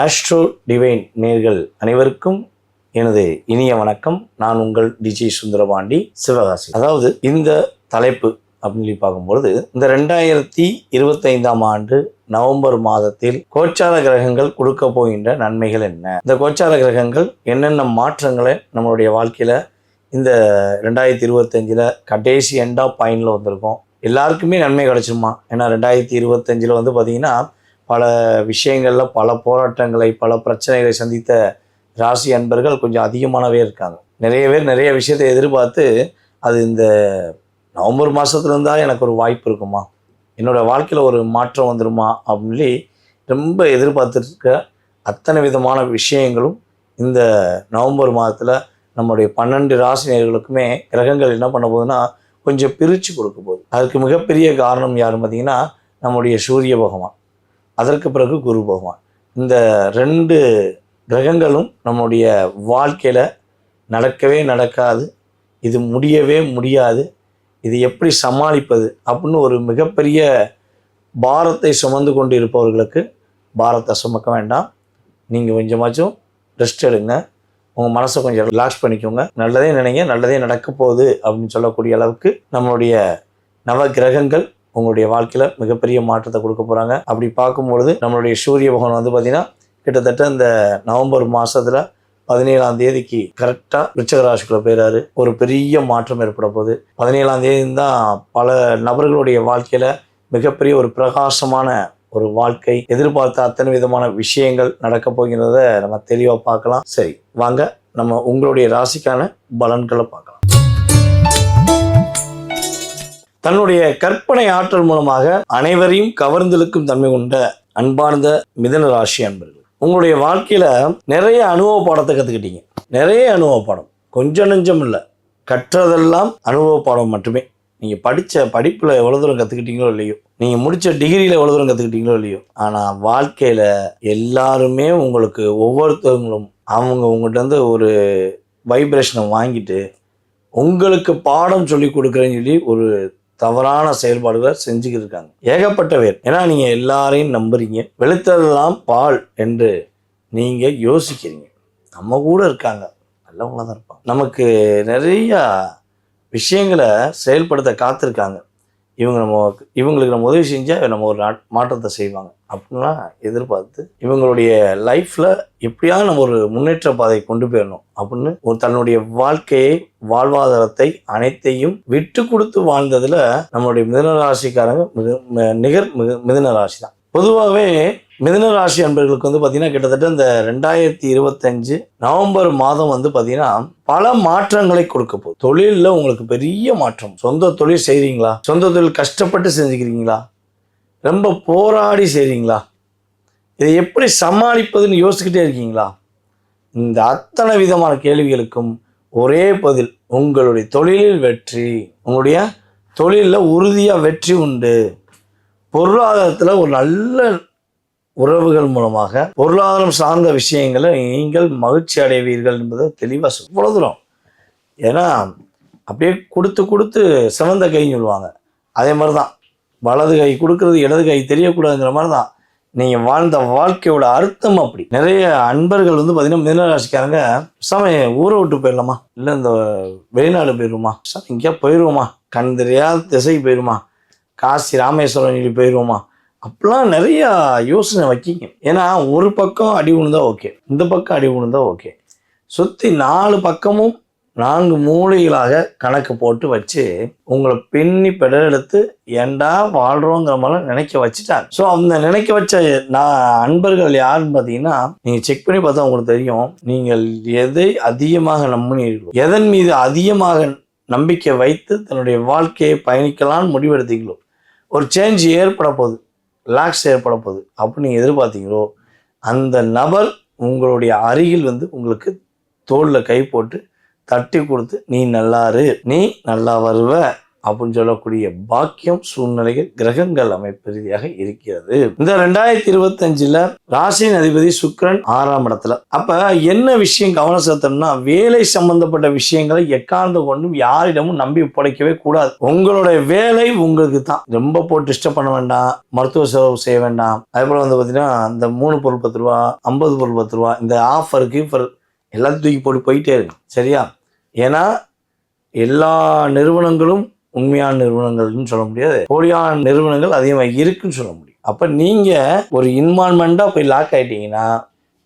Astro divine நேர்கள் அனைவருக்கும் எனது இனிய வணக்கம். நான் உங்கள் டிஜி சுந்தரபாண்டி சிவகாசி. அதாவது இந்த தலைப்பு அப்படின்னு சொல்லி பார்க்கும்பொழுது இந்த ரெண்டாயிரத்தி இருபத்தைந்தாம் ஆண்டு நவம்பர் மாதத்தில் கோச்சார கிரகங்கள் கொடுக்க போகின்ற நன்மைகள் என்ன? இந்த கோச்சார கிரகங்கள் என்னென்ன மாற்றங்களை நம்மளுடைய வாழ்க்கையில் இந்த ரெண்டாயிரத்தி இருபத்தஞ்சில் கடைசி எண்ட் ஆஃப் பாயிண்டில் வந்திருக்கோம். எல்லாருக்குமே நன்மை கிடச்சிருமா? ஏன்னா ரெண்டாயிரத்தி இருபத்தஞ்சில் வந்து பார்த்திங்கன்னா பல விஷயங்களில் பல போராட்டங்களை பல பிரச்சனைகளை சந்தித்த ராசி அன்பர்கள் கொஞ்சம் அதிகமானவே இருக்காங்க. நிறைய பேர் நிறைய விஷயத்தை எதிர்பார்த்து அது இந்த நவம்பர் மாதத்துல இருந்தால் எனக்கு ஒரு வாய்ப்பு இருக்குமா? என்னோடய வாழ்க்கையில் ஒரு மாற்றம் வந்துருமா? அப்படின்னு சொல்லி ரொம்ப எதிர்பார்த்துருக்க அத்தனை விதமான விஷயங்களும் இந்த நவம்பர் மாதத்தில் நம்முடைய பன்னெண்டு ராசினியர்களுக்குமே கிரகங்கள் என்ன பண்ண போகுதுன்னா கொஞ்சம் பிரித்து கொடுக்க போகுது. அதுக்கு மிகப்பெரிய காரணம் யாருன்னு பார்த்தீங்கன்னா நம்முடைய சூரிய பகவான். அதற்கு பிறகு குரு பகவான். இந்த ரெண்டு கிரகங்களும் நம்முடைய வாழ்க்கையில் நடக்கவே நடக்காது. இது முடியவே முடியாது. இது எப்படி சமாளிப்பது அப்படின்னு ஒரு மிகப்பெரிய பாரத்தை சுமந்து கொண்டு இருப்பவர்களுக்கு பாரத்தை சுமக்க வேண்டாம். நீங்கள் கொஞ்சமாச்சும் ரெஸ்ட் எடுங்க. உங்கள் மனசை கொஞ்சம் ரிலாக்ஸ் பண்ணிக்கோங்க. நல்லதே நினைங்க நல்லதே நடக்க போகுது அப்படின்னு சொல்லக்கூடிய அளவுக்கு நம்மளுடைய நவ கிரகங்கள் உங்களுடைய வாழ்க்கையில் மிகப்பெரிய மாற்றத்தை கொடுக்க போகிறாங்க அப்படி பார்க்கும்பொழுது நம்மளுடைய சூரிய பகவான் வந்து பார்த்திங்கன்னா கிட்டத்தட்ட இந்த நவம்பர் மாதத்தில் பதினேழாம் தேதிக்கு கரெக்டாக விருச்சகராசிக்குள்ள போயிறாரு. ஒரு பெரிய மாற்றம் ஏற்பட போகுது. பதினேழாம் தேதி தான் பல நபர்களுடைய வாழ்க்கையில் மிகப்பெரிய ஒரு பிரகாசமான ஒரு வாழ்க்கை எதிர்பார்த்த அத்தனை விதமான விஷயங்கள் நடக்க போகிறத நம்ம தெளிவாக பார்க்கலாம். சரி வாங்க நம்ம உங்களுடைய ராசிக்கான பலன்களை பார்க்கலாம். தன்னுடைய கற்பனை ஆற்றல் மூலமாக அனைவரையும் கவர்ந்தெழுக்கும் தன்மை கொண்ட அன்பார்ந்த மிதன ராசி அன்பர்கள். உங்களுடைய வாழ்க்கையில நிறைய அனுபவ பாடத்தை கற்றுக்கிட்டீங்க நிறைய அனுபவ பாடம். கொஞ்சம் நெஞ்சம் இல்லை. கற்றதெல்லாம் அனுபவ பாடம் மட்டுமே. நீங்கள் படித்த படிப்பில் எவ்வளோ தூரம் கற்றுக்கிட்டீங்களோ இல்லையோ நீங்கள் முடித்த டிகிரியில் எவ்வளோ தூரம் கற்றுக்கிட்டீங்களோ இல்லையோ ஆனால் வாழ்க்கையில் எல்லாருமே உங்களுக்கு ஒவ்வொருத்தவங்களும் அவங்க உங்கள்கிட்ட இருந்து ஒரு வைப்ரேஷனை வாங்கிட்டு உங்களுக்கு பாடம் சொல்லி கொடுக்குறேன்னு சொல்லி ஒரு தவறான செயல்பாடுகளை செஞ்சுக்கிட்டு இருக்காங்க ஏகப்பட்ட பேர் ஏன்னா நீங்கள் எல்லாரையும் நம்புறீங்க. வெளுத்ததெல்லாம் பால் என்று நீங்கள் யோசிக்கிறீங்க. நம்ம கூட இருக்காங்க. நல்லவங்களாக தான் இருப்பாங்க. நமக்கு நிறையா விஷயங்களை செயல்படுத்த காத்திருக்காங்க. இவங்க நம்ம இவங்களுக்கு நம்ம உதவி செஞ்சால் நம்ம ஒரு நாட்- மாற்றத்தை செய்வாங்க. அப்படின்லாம் எதிர்பார்த்து இவங்களுடைய லைஃப்பில் எப்படியாவது நம்ம ஒரு முன்னேற்ற பாதையை கொண்டு போயிடணும் அப்படின்னு ஒரு தன்னுடைய வாழ்க்கையை வாழ்வாதாரத்தை அனைத்தையும் விட்டு கொடுத்து வாழ்ந்ததில் நம்மளுடைய மிதுன ராசிக்காரங்க மிக ம- நிகர் மிகு மிதுன ராசி தான் பொதுவாகவே மிதுன ராசி அன்பர்களுக்கு வந்து பார்த்திங்கன்னா கிட்டத்தட்ட இந்த ரெண்டாயிரத்தி இருபத்தஞ்சு நவம்பர் மாதம் வந்து பார்த்திங்கன்னா பல மாற்றங்களை கொடுக்க போகுது. தொழிலில் உங்களுக்கு பெரிய மாற்றம். சொந்த தொழில் செய்கிறீங்களா சொந்த தொழில் கஷ்டப்பட்டு செஞ்சுக்கிறீங்களா? ரொம்ப போராடி செய்கிறீங்களா இதை எப்படி சமாளிப்பதுன்னு யோசிச்சுக்கிட்டே இருக்கீங்களா? இந்த அத்தனை விதமான கேள்விகளுக்கும் ஒரே பதில் உங்களுடைய தொழிலில் வெற்றி. உங்களுடைய தொழிலில் உறுதியாக வெற்றி உண்டு. பொருளாதாரத்தில் ஒரு நல்ல உறவுகள் மூலமாக பொருளாதாரம் சார்ந்த விஷயங்களை நீங்கள் மகிழ்ச்சி அடைவீர்கள் என்பதை தெளிவாக சொல் இவ்வளோ தூரம். ஏன்னா அப்படியே கொடுத்து கொடுத்து சிவந்த கைன்னு சொல்லுவாங்க. அதே மாதிரி தான் வலது கை கொடுக்கறது இடது கை தெரியக்கூடாதுங்கிற மாதிரி தான் நீங்கள் வாழ்ந்த வாழ்க்கையோட அர்த்தம் அப்படி. நிறைய அன்பர்கள் வந்து பார்த்தீங்கன்னா மீனராசிக்காரங்க சமய ஊரை விட்டு போயிடலாமா? இல்லை இந்த வெளிநாடு போயிடுவோமா? சார் எங்கேயா போயிடுவோமா கண் தெரியாத திசைக்கு போயிடுமா காசி ராமேஸ்வரம் சொல்லி போயிடுவோமா அப்பெல்லாம் நிறையா யோசனை வைக்கிங்க. ஏன்னா ஒரு பக்கம் அடி விழுந்தா ஓகே. இந்த பக்கம் அடி விழுந்தா ஓகே. சுற்றி நாலு பக்கமும் நான்கு மூலைகளாக கணக்கு போட்டு வச்சு உங்களை பின்னி பெடலெடுத்து ஏண்டா வாழ்கிறோங்கிற மாதிரி நினைக்க வச்சுட்டாங்க. ஸோ அந்த நினைக்க வச்ச நான் அன்பர்கள் யாருன்னு பார்த்தீங்கன்னா நீங்கள் செக் பண்ணி பார்த்தா உங்களுக்கு தெரியும். நீங்கள் எதை அதிகமாக நம்பினீர்களோ எதன் மீது அதிகமாக நம்பிக்கை வைத்து தன்னுடைய வாழ்க்கையை பயணிக்கலாம்னு முடிவெடுத்தீங்களோ ஒரு சேஞ்ச் ஏற்பட போகுது. ரிலாக்ஸ் ஏற்பட போகுது. அப்படின்னு நீங்கள் எதிர்பார்த்தீங்களோ அந்த நபர் உங்களுடைய அருகில் வந்து உங்களுக்கு தோளில் கை போட்டு தட்டி கொடுத்து நீ நல்லாரு நீ நல்லா வருவ. அப்படின்னு சொல்லக்கூடிய பாக்கியம் சூழ்நிலைகள் கிரகங்கள் அமைப்பு ரீதியாக இருக்கிறது. இந்த ரெண்டாயிரத்தி இருபத்தஞ்சுல ராசியின் அதிபதி சுக்கிரன் ஆறாம் இடத்துல. அப்ப என்ன விஷயம் கவனம் செலுத்தணும்னா வேலை சம்பந்தப்பட்ட விஷயங்களை எக்கார்ந்து கொண்டும் யாரிடமும் நம்பி ஒப்படைக்கவே கூடாது. உங்களுடைய வேலை உங்களுக்கு தான். ரொம்ப போட்டு டிஸ்டர்ப் பண்ண வேண்டாம். மருத்துவ செலவு செய்ய வேண்டாம். அதே போல வந்து பார்த்தீங்கன்னா இந்த மூணு பொருள் பத்து ரூபா ஐம்பது பொருள் பத்து ரூபா இந்த ஆஃபர் கீஃபர் எல்லாத்தையும் தூக்கி போட்டு போயிட்டே இருக்கு சரியா? ஏன்னா எல்லா நிறுவனங்களும் உண்மையான நிறுவனங்கள்னு சொல்ல முடியாது. போலியான நிறுவனங்கள் அதிகமாக இருக்குன்னு சொல்ல முடியும். அப்போ நீங்கள் ஒரு இன்வால்மெண்ட்டாக போய் லாக் ஆகிட்டீங்கன்னா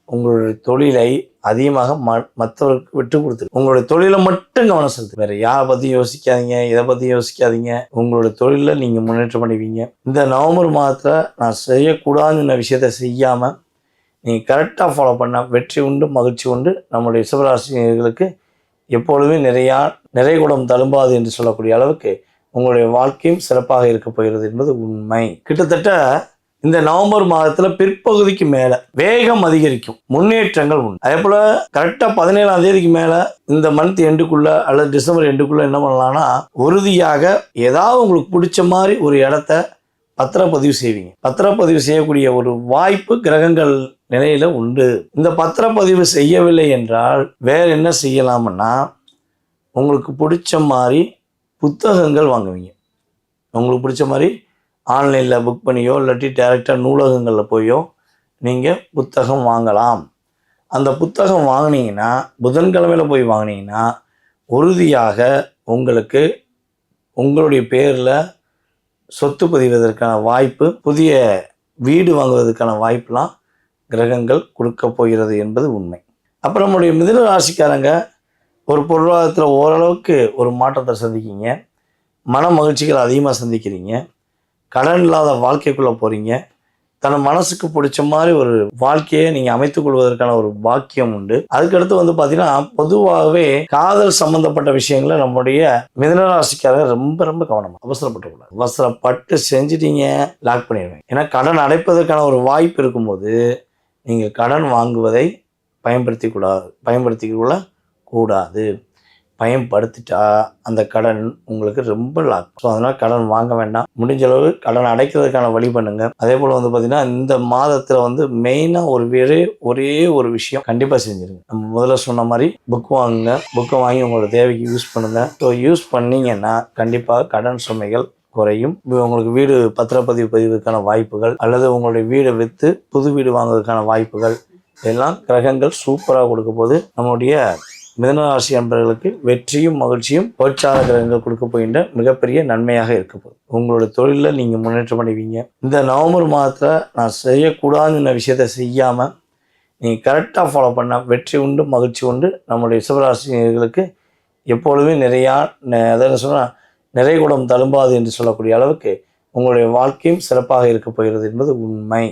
உங்களுடைய தொழிலை அதிகமாக ம மற்றவருக்கு விட்டு கொடுத்துரு உங்களுடைய தொழிலை மட்டும் கவனம் செலுத்து வேற யாரை பற்றியும் யோசிக்காதீங்க இதை பற்றியும் யோசிக்காதீங்க. உங்களுடைய தொழிலில் நீங்கள் முன்னேற்றம் பண்ணுவீங்க இந்த நவம்பர் மாதத்தில் நான் செய்யக்கூடாதுன்னு விஷயத்தை செய்யாமல் நீங்கள் கரெக்டாக ஃபாலோ பண்ணால் வெற்றி உண்டு மகிழ்ச்சி உண்டு. நம்முடைய சிவராசினியர்களுக்கு எப்பொழுதுமே நிறையா நிறைகுடம் தழும்பாது என்று சொல்லக்கூடிய அளவுக்கு உங்களுடைய வாழ்க்கையும் சிறப்பாக இருக்க போகிறது என்பது உண்மை. கிட்டத்தட்ட இந்த நவம்பர் மாதத்துல பிற்பகுதிக்கு மேல வேகம் அதிகரிக்கும். முன்னேற்றங்கள் உண்டு. அதே போல கரெக்டா பதினேழாம் தேதிக்கு மேல இந்த மந்த் எண்டுக்குள்ள அல்லது டிசம்பர் எண்டுக்குள்ள என்ன பண்ணலாம்னா உறுதியாக ஏதாவது உங்களுக்கு பிடிச்ச மாதிரி ஒரு இடத்த பத்திரப்பதிவு செய்வீங்க. பத்திரப்பதிவு செய்யக்கூடிய ஒரு வாய்ப்பு கிரகங்கள் நிலையில் உண்டு. இந்த பத்திரப்பதிவு செய்யவில்லை என்றால் வேற என்ன செய்யலாம்னா உங்களுக்கு பிடிச்ச மாதிரி புத்தகங்கள் வாங்குவீங்க. உங்களுக்கு பிடிச்ச மாதிரி ஆன்லைனில் புக் பண்ணியோ இல்லாட்டி டேரெக்டாக நூலகங்களில் போயோ நீங்கள் புத்தகம் வாங்கலாம். அந்த புத்தகம் வாங்கினீங்கன்னா புதன்கிழமையில் போய் வாங்கினீங்கன்னா உறுதியாக உங்களுக்கு உங்களுடைய பேரில் சொத்து பதிவதற்கான வாய்ப்பு புதிய வீடு வாங்குவதற்கான வாய்ப்பெலாம் கிரகங்கள் கொடுக்க போகிறது என்பது உண்மை. அப்புறம் நம்முடைய மிதன ராசிக்காரங்க ஒரு பொருளாதாரத்தில் ஓரளவுக்கு ஒரு மாற்றத்தை சந்திக்கிங்க. மன மகிழ்ச்சிகள் அதிகமாக சந்திக்கிறீங்க. கடன் இல்லாத வாழ்க்கைக்குள்ளே போகிறீங்க தன் மனசுக்கு பிடிச்ச மாதிரி ஒரு வாழ்க்கையை நீங்கள் அமைத்துக் கொள்வதற்கான ஒரு பாக்கியம் உண்டு. அதுக்கடுத்து வந்து பார்த்தீங்கன்னா பொதுவாகவே காதல் சம்மந்தப்பட்ட விஷயங்களை நம்முடைய மிதனராசிக்காரர் ரொம்ப ரொம்ப கவனமாக அவசரப்பட்டுக்கூடாது. அவசரப்பட்டு செஞ்சுட்டீங்க லாக் பண்ணிடுவேன் ஏன்னா கடன் அடைப்பதற்கான ஒரு வாய்ப்பு இருக்கும்போது நீங்கள் கடன் வாங்குவதை பயன்படுத்தி கூடாது பயன்படுத்திக்கொள்ள கூடாது. பயன்படுத்திட்டா அந்த கடன் உங்களுக்கு ரொம்ப லாக். ஸோ அதனால் கடன் வாங்க வேண்டாம். முடிஞ்ச அளவு கடன் அடைக்கிறதுக்கான வழி பண்ணுங்கள் அதே போல் வந்து பார்த்திங்கன்னா இந்த மாதத்தில் வந்து மெயினாக ஒரு ஒரே ஒரே ஒரு விஷயம் கண்டிப்பாக செஞ்சுருங்க. நம்ம முதல்ல சொன்ன மாதிரி புக் வாங்குங்க. புக்கை வாங்கி உங்களோட தேவைக்கு யூஸ் பண்ணுங்கள் ஸோ யூஸ் பண்ணீங்கன்னா கண்டிப்பாக கடன் சுமைகள் குறையும். உங்களுக்கு வீடு பத்திரப்பதிவு பதிவுக்கான வாய்ப்புகள் அல்லது உங்களுடைய வீடை விற்று புது வீடு வாங்குவதற்கான வாய்ப்புகள். எல்லாம் கிரகங்கள் சூப்பராக கொடுக்க போது நம்முடைய மிதனராசி அன்பர்களுக்கு வெற்றியும் மகிழ்ச்சியும் உற்சாக கிரகங்கள் கொடுக்க போகின்ற மிகப்பெரிய நன்மையாக இருக்க போகுது. உங்களோட தொழிலில் நீங்கள் முன்னேற்றம் அடைவீங்க. இந்த நவம்பர் மாதத்தில் நான் செய்யக்கூடாதுன்னு விஷயத்தை செய்யாமல் நீங்கள் கரெக்டாக ஃபாலோ பண்ணால் வெற்றி உண்டு மகிழ்ச்சி உண்டு. நம்முடைய சிவராசினியர்களுக்கு எப்பொழுதுமே நிறையா நெ- அதாவது சொன்னால் நிறைகுடம் தழும்பாது என்று சொல்லக்கூடிய அளவுக்கு உங்களுடைய வாழ்க்கையும் சிறப்பாக இருக்க போகிறது என்பது உண்மை.